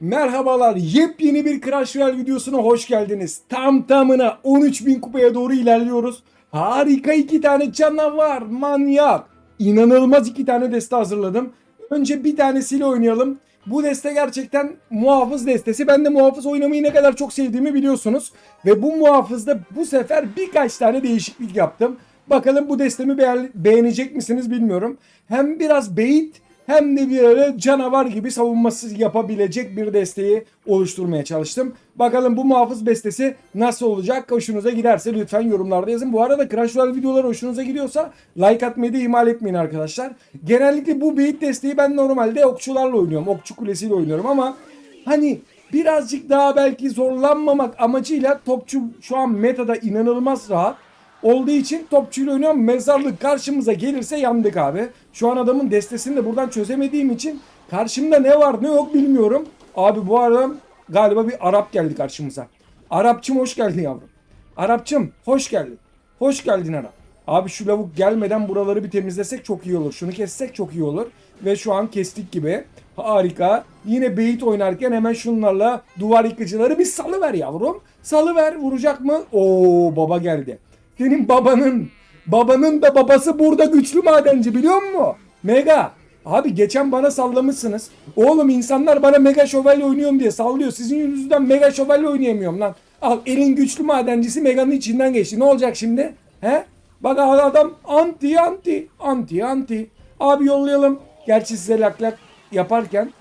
Merhabalar, yepyeni bir Crash Royale videosuna hoş geldiniz. Tam tamına 13.000 kupaya doğru ilerliyoruz. Harika iki tane canavar, manyak. İnanılmaz iki tane deste hazırladım. Önce bir tanesiyle oynayalım. Bu deste gerçekten muhafız destesi. Ben de muhafız oynamayı ne kadar çok sevdiğimi biliyorsunuz. Ve bu muhafızda bu sefer birkaç tane değişiklik yaptım. Bakalım bu destemi beğen- beğenecek misiniz bilmiyorum. Hem biraz bait hem de bir ara canavar gibi savunması yapabilecek bir desteği oluşturmaya çalıştım. Bakalım bu muhafız bestesi nasıl olacak? Hoşunuza giderse lütfen yorumlarda yazın. Bu arada Crash Royale videoları hoşunuza gidiyorsa like atmayı da ihmal etmeyin arkadaşlar. Genellikle bu beat desteği ben normalde okçularla oynuyorum. Okçu kulesiyle oynuyorum ama hani birazcık daha belki zorlanmamak amacıyla topçu şu an metada inanılmaz rahat olduğu için topçuyla oynuyorum. Mezarlık karşımıza gelirse yandık abi. Şu an adamın destesini de buradan çözemediğim için karşımda ne var ne yok bilmiyorum. Abi bu arada galiba bir Arap geldi karşımıza. Arapçım hoş geldin yavrum. Arapçım hoş geldin. Hoş geldin Arap. Abi şu lavuk gelmeden buraları bir temizlesek çok iyi olur. Şunu kessek çok iyi olur. Ve şu an kestik gibi. Harika. Yine beyit oynarken hemen şunlarla duvar yıkıcıları bir salıver yavrum. Salıver vuracak mı? Oo baba geldi. Senin babanın babanın da babası burada güçlü madenci biliyor musun? Mega. Abi geçen bana sallamışsınız. Oğlum insanlar bana mega şövalye oynuyorum diye sallıyor. Sizin yüzünüzden mega şövalye oynayamıyorum lan. Al elin güçlü madencisi meganın içinden geçti. Ne olacak şimdi? He? Bak adam anti anti anti anti. Abi yollayalım. Gerçi size lak lak yaparken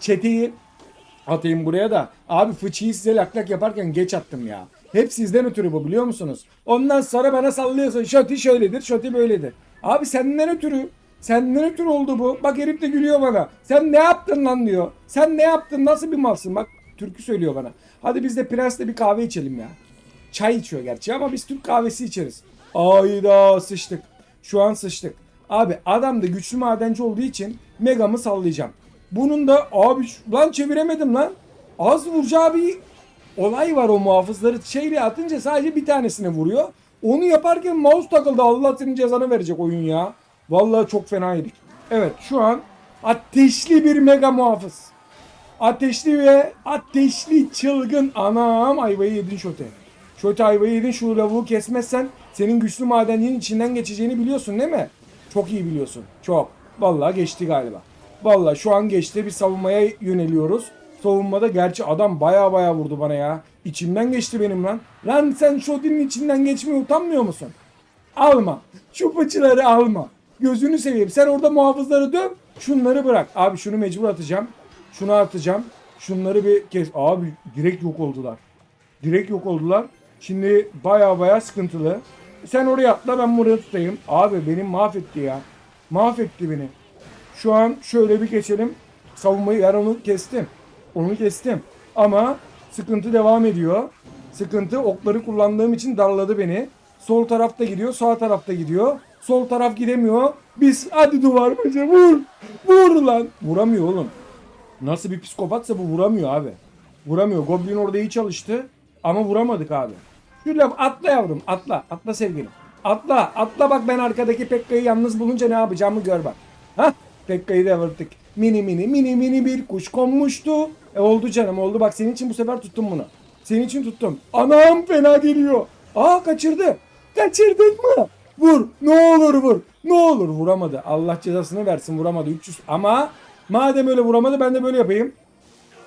çeteyi atayım buraya da. Abi fıçıyı size lak lak yaparken geç attım ya. Hep sizden ötürü bu biliyor musunuz? Ondan sonra bana sallıyorsun. Şoti şöyledir, şoti böyledir. Abi senden ötürü. Senden ötürü oldu bu. Bak herif de gülüyor bana. Sen ne yaptın lan diyor. Sen ne yaptın? Nasıl bir malsın? Bak türkü söylüyor bana. Hadi biz de prensle bir kahve içelim ya. Çay içiyor gerçi ama biz Türk kahvesi içeriz. Ayda sıçtık. Şu an sıçtık. Abi adam da güçlü madenci olduğu için megamı sallayacağım. Bunun da abi lan çeviremedim lan. Az vuracağı bir olay var o muhafızları şeyle atınca sadece bir tanesine vuruyor. Onu yaparken mouse takıldı. Allah senin cezanı verecek oyun ya. Vallahi çok fena yedik. Evet şu an ateşli bir mega muhafız. Ateşli ve ateşli çılgın anam ayvayı yedin şote. Şote ayvayı yedin şu lavuğu kesmezsen senin güçlü madencinin içinden geçeceğini biliyorsun değil mi? Çok iyi biliyorsun. Çok. Vallahi geçti galiba. Vallahi şu an geçti bir savunmaya yöneliyoruz. Savunmada gerçi adam baya baya vurdu bana ya. İçimden geçti benim lan. Lan sen Şoti'nin içinden geçmeye utanmıyor musun? Alma. Şu fıçıları alma. Gözünü seveyim. Sen orada muhafızları döv. Şunları bırak. Abi şunu mecbur atacağım. Şunu atacağım. Şunları bir kes. Abi direkt yok oldular. Direkt yok oldular. Şimdi baya baya sıkıntılı. Sen oraya atla ben buraya tutayım. Abi benim mahvetti ya. Mahvetti beni. Şu an şöyle bir geçelim. Savunmayı ben onu kestim. Onu kestim. Ama sıkıntı devam ediyor. Sıkıntı okları kullandığım için darladı beni. Sol tarafta gidiyor, sağ tarafta gidiyor. Sol taraf gidemiyor. Biz hadi duvar başı vur. Vur lan. Vuramıyor oğlum. Nasıl bir psikopatsa bu vuramıyor abi. Vuramıyor. Goblin orada iyi çalıştı ama vuramadık abi. Şu laf atla yavrum atla. Atla sevgilim. Atla. Atla bak ben arkadaki Pekka'yı yalnız bulunca ne yapacağımı gör bak. Hah Pekka'yı da vurdık. Mini mini mini mini bir kuş konmuştu. E oldu canım oldu bak senin için bu sefer tuttum bunu. Senin için tuttum. Anam fena geliyor. Aa kaçırdı. Kaçırdın mı? Vur. Ne olur vur. Ne olur vuramadı. Allah cezasını versin vuramadı. 300 ama madem öyle vuramadı ben de böyle yapayım.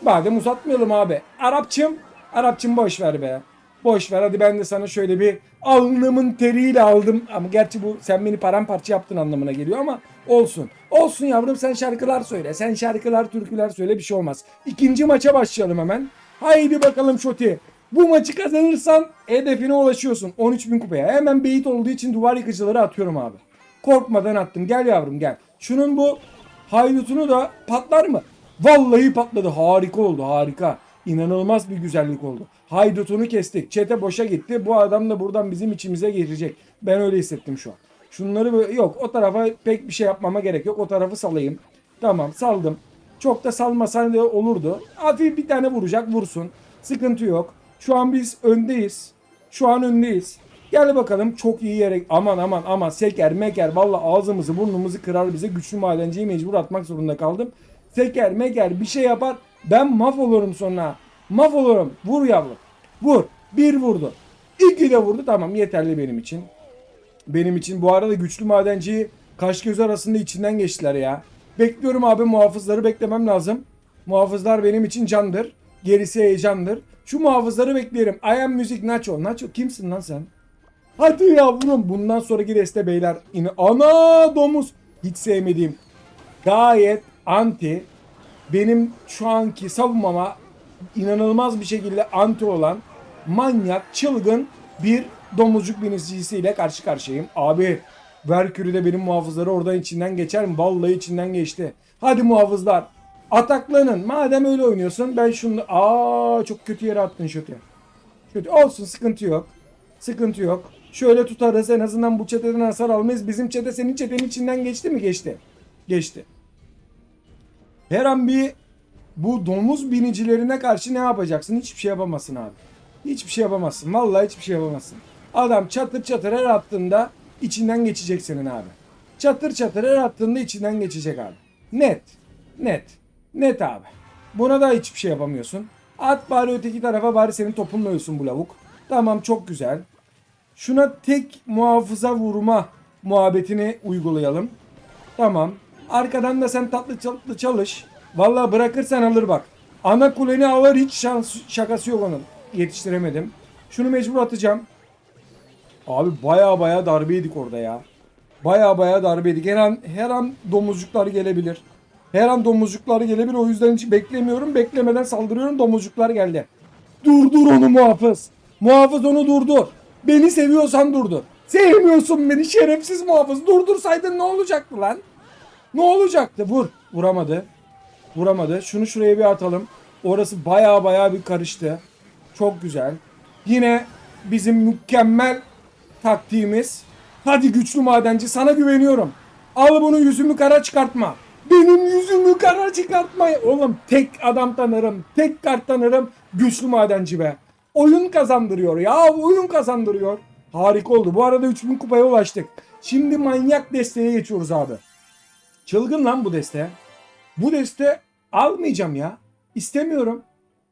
Madem uzatmayalım abi. Arapçım. Arapçım boş ver be. Boş ver hadi ben de sana şöyle bir alnımın teriyle aldım. Ama gerçi bu sen beni paramparça yaptın anlamına geliyor ama olsun. Olsun yavrum sen şarkılar söyle. Sen şarkılar türküler söyle bir şey olmaz. İkinci maça başlayalım hemen. Haydi bakalım Şoti. Bu maçı kazanırsan hedefine ulaşıyorsun. 13.000 kupaya. Hemen beyit olduğu için duvar yıkıcıları atıyorum abi. Korkmadan attım. Gel yavrum gel. Şunun bu haydutunu da patlar mı? Vallahi patladı. Harika oldu harika. İnanılmaz bir güzellik oldu. Haydutunu kestik. Çete boşa gitti. Bu adam da buradan bizim içimize girecek. Ben öyle hissettim şu an. Şunları böyle yok o tarafa pek bir şey yapmama gerek yok. O tarafı salayım. Tamam saldım. Çok da salmasan da olurdu. Hafif bir tane vuracak vursun. Sıkıntı yok. Şu an biz öndeyiz. Şu an öndeyiz. Gel bakalım çok iyi yere aman aman aman seker meker valla ağzımızı burnumuzu kırar bize güçlü madenciyi mecbur atmak zorunda kaldım. Seker meker bir şey yapar Ben mahvolurum sonra. Mahvolurum. Vur yavrum. Vur. Bir vurdu. İki de vurdu. Tamam yeterli benim için. Benim için bu arada güçlü madenciyi kaş göz arasında içinden geçtiler ya. Bekliyorum abi muhafızları beklemem lazım. Muhafızlar benim için candır. Gerisi heyecandır. Şu muhafızları beklerim. I am Music Nacho. Nacho kimsin lan sen? Hadi yavrum. Bundan sonraki deste beyler. Yine ana domuz. Hiç sevmediğim. Gayet anti. Benim şu anki savunmama inanılmaz bir şekilde anti olan manyak, çılgın bir domuzcuk binicisiyle karşı karşıyayım. Abi Verkür'ü benim muhafızları oradan içinden geçer mi? Vallahi içinden geçti. Hadi muhafızlar. Ataklanın. Madem öyle oynuyorsun ben şunu... Aa çok kötü yere attın şutu. Kötü. Olsun sıkıntı yok. Sıkıntı yok. Şöyle tutarız en azından bu çeteden hasar almayız. Bizim çete senin çetenin içinden geçti mi? Geçti. Geçti. Her an bir bu domuz binicilerine karşı ne yapacaksın? Hiçbir şey yapamazsın abi. Hiçbir şey yapamazsın. Vallahi hiçbir şey yapamazsın. Adam çatır çatır her attığında içinden geçecek senin abi. Çatır çatır her attığında içinden geçecek abi. Net. Net. Net abi. Buna da hiçbir şey yapamıyorsun. At bari öteki tarafa bari senin topunla ölsün bu lavuk. Tamam çok güzel. Şuna tek muhafıza vurma muhabbetini uygulayalım. Tamam. Arkadan da sen tatlı tatlı çalış. Vallahi bırakırsan alır bak. Ana kuleni alır hiç şans, şakası yok onun. Yetiştiremedim. Şunu mecbur atacağım. Abi baya baya darbe yedik orada ya. Baya baya darbe. Her an, her an domuzcuklar gelebilir. Her an domuzcuklar gelebilir. O yüzden hiç beklemiyorum. Beklemeden saldırıyorum. Domuzcuklar geldi. Durdur onu muhafız. Muhafız onu durdur. Beni seviyorsan durdur. Sevmiyorsun beni şerefsiz muhafız. Durdursaydın ne olacaktı lan? Ne olacaktı? Vur. Vuramadı. Vuramadı. Şunu şuraya bir atalım. Orası baya baya bir karıştı. Çok güzel. Yine bizim mükemmel taktiğimiz. Hadi güçlü madenci sana güveniyorum. Al bunu yüzümü kara çıkartma. Benim yüzümü kara çıkartma. Oğlum tek adam tanırım. Tek kart tanırım. Güçlü madenci be. Oyun kazandırıyor ya. Oyun kazandırıyor. Harika oldu. Bu arada 3000 kupaya ulaştık. Şimdi manyak desteğe geçiyoruz abi. Çılgın lan bu deste. Bu deste almayacağım ya. İstemiyorum.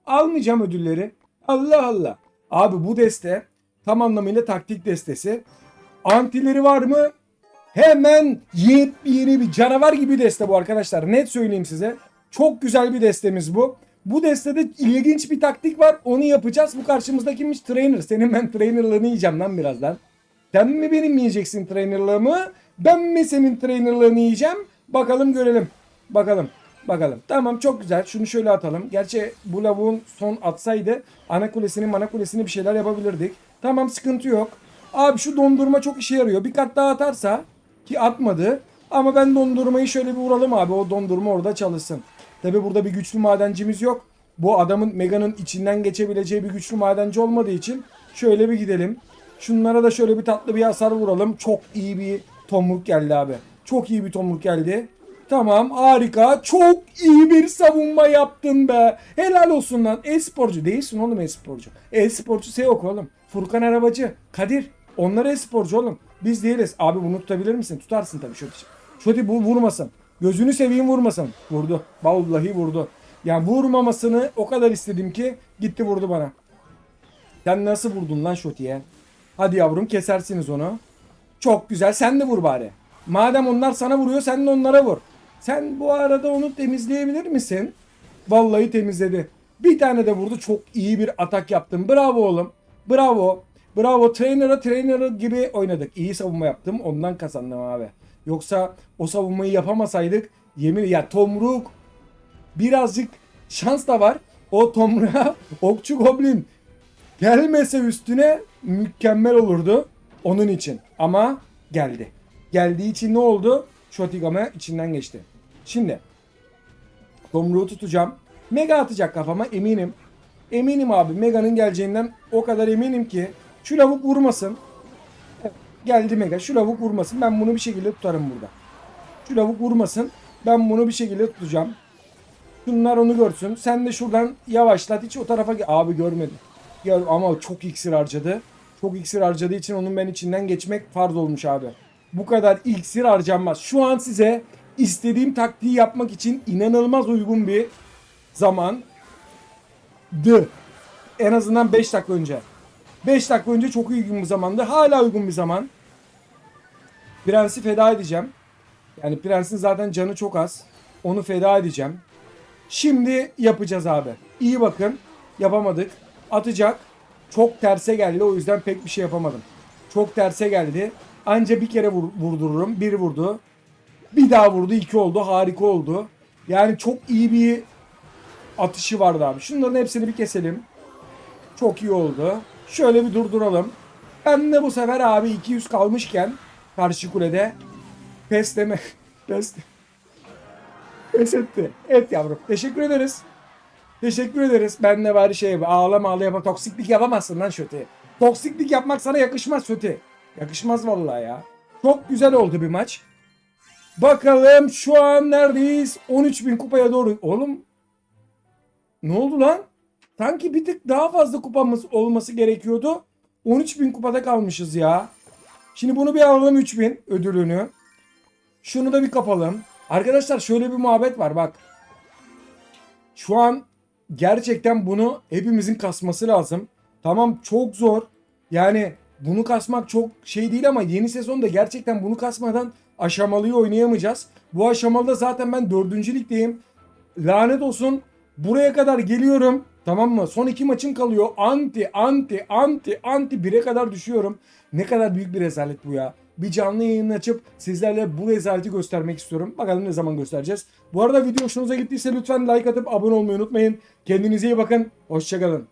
Almayacağım ödülleri. Allah Allah. Abi bu deste tam anlamıyla taktik destesi. Antileri var mı? Hemen yepyeni bir canavar gibi deste bu arkadaşlar. Net söyleyeyim size. Çok güzel bir destemiz bu. Bu destede ilginç bir taktik var. Onu yapacağız. Bu karşımızda kimmiş? Trainer. Senin ben trainerlığını yiyeceğim lan birazdan. Sen mi benim yiyeceksin trainerlığımı? Ben mi senin trainerlığını yiyeceğim? Bakalım görelim. Bakalım. Bakalım. Tamam çok güzel. Şunu şöyle atalım. Gerçi bu lavuğun son atsaydı ana kulesini mana kulesini bir şeyler yapabilirdik. Tamam sıkıntı yok. Abi şu dondurma çok işe yarıyor. Bir kat daha atarsa ki atmadı. Ama ben dondurmayı şöyle bir vuralım abi. O dondurma orada çalışsın. Tabi burada bir güçlü madencimiz yok. Bu adamın Mega'nın içinden geçebileceği bir güçlü madenci olmadığı için şöyle bir gidelim. Şunlara da şöyle bir tatlı bir hasar vuralım. Çok iyi bir tomruk geldi abi. Çok iyi bir tomruk geldi. Tamam harika. Çok iyi bir savunma yaptın be. Helal olsun lan. E-sporcu değilsin oğlum e-sporcu. E-sporcu Seok oğlum. Furkan Arabacı. Kadir. Onlar e-sporcu oğlum. Biz değiliz. Abi bunu tutabilir misin? Tutarsın tabii Şoti. Şoti bu vurmasın. Gözünü seveyim vurmasın. Vurdu. Vallahi vurdu. Yani vurmamasını o kadar istedim ki gitti vurdu bana. Sen nasıl vurdun lan Şoti'ye? Hadi yavrum kesersiniz onu. Çok güzel. Sen de vur bari. Madem onlar sana vuruyor sen de onlara vur. Sen bu arada onu temizleyebilir misin? Vallahi temizledi. Bir tane de vurdu. Çok iyi bir atak yaptın. Bravo oğlum. Bravo. Bravo. Trainer'a trainer gibi oynadık. İyi savunma yaptım. Ondan kazandım abi. Yoksa o savunmayı yapamasaydık yemin ya Tomruk birazcık şans da var. O Tomruk'a Okçu Goblin gelmese üstüne mükemmel olurdu onun için. Ama geldi. Geldiği için ne oldu? Shotigame içinden geçti. Şimdi Tomruğu tutacağım. Mega atacak kafama eminim. Eminim abi Mega'nın geleceğinden o kadar eminim ki şu lavuk vurmasın. Geldi Mega. Şu lavuk vurmasın. Ben bunu bir şekilde tutarım burada. Şu lavuk vurmasın. Ben bunu bir şekilde tutacağım. Şunlar onu görsün. Sen de şuradan yavaşlat. Hiç o tarafa... Abi görmedi. Ya, ama çok iksir harcadı. Çok iksir harcadığı için onun ben içinden geçmek farz olmuş abi. Bu kadar iksir harcanmaz. Şu an size istediğim taktiği yapmak için inanılmaz uygun bir zaman. En azından 5 dakika önce. 5 dakika önce çok uygun bir zamandı. Hala uygun bir zaman. Prensi feda edeceğim. Yani prensin zaten canı çok az. Onu feda edeceğim. Şimdi yapacağız abi. İyi bakın. Yapamadık. Atacak. Çok terse geldi. O yüzden pek bir şey yapamadım. Çok terse geldi. Anca bir kere vur- vurdururum. Bir vurdu. Bir daha vurdu. iki oldu. Harika oldu. Yani çok iyi bir atışı vardı abi. Şunların hepsini bir keselim. Çok iyi oldu. Şöyle bir durduralım. Ben de bu sefer abi 200 kalmışken karşı kulede pes deme. Pes, pes etti. Evet yavrum. Teşekkür ederiz. Teşekkür ederiz. Ben de bari şey ağlama ağlama toksiklik yapamazsın lan Şöti. Toksiklik yapmak sana yakışmaz Şöti. Yakışmaz vallahi ya. Çok güzel oldu bir maç. Bakalım şu an neredeyiz? 13.000 kupaya doğru. Oğlum ne oldu lan? Sanki bir tık daha fazla kupamız olması gerekiyordu. 13.000 kupada kalmışız ya. Şimdi bunu bir alalım 3000 ödülünü. Şunu da bir kapalım. Arkadaşlar şöyle bir muhabbet var bak. Şu an gerçekten bunu hepimizin kasması lazım. Tamam çok zor. Yani bunu kasmak çok şey değil ama yeni sezonda gerçekten bunu kasmadan aşamalıyı oynayamayacağız. Bu aşamalıda zaten ben 4. ligdeyim. Lanet olsun buraya kadar geliyorum. Tamam mı? Son iki maçım kalıyor. Anti, anti, anti, anti 1'e kadar düşüyorum. Ne kadar büyük bir rezalet bu ya. Bir canlı yayın açıp sizlerle bu rezaleti göstermek istiyorum. Bakalım ne zaman göstereceğiz. Bu arada video hoşunuza gittiyse lütfen like atıp abone olmayı unutmayın. Kendinize iyi bakın. Hoşçakalın.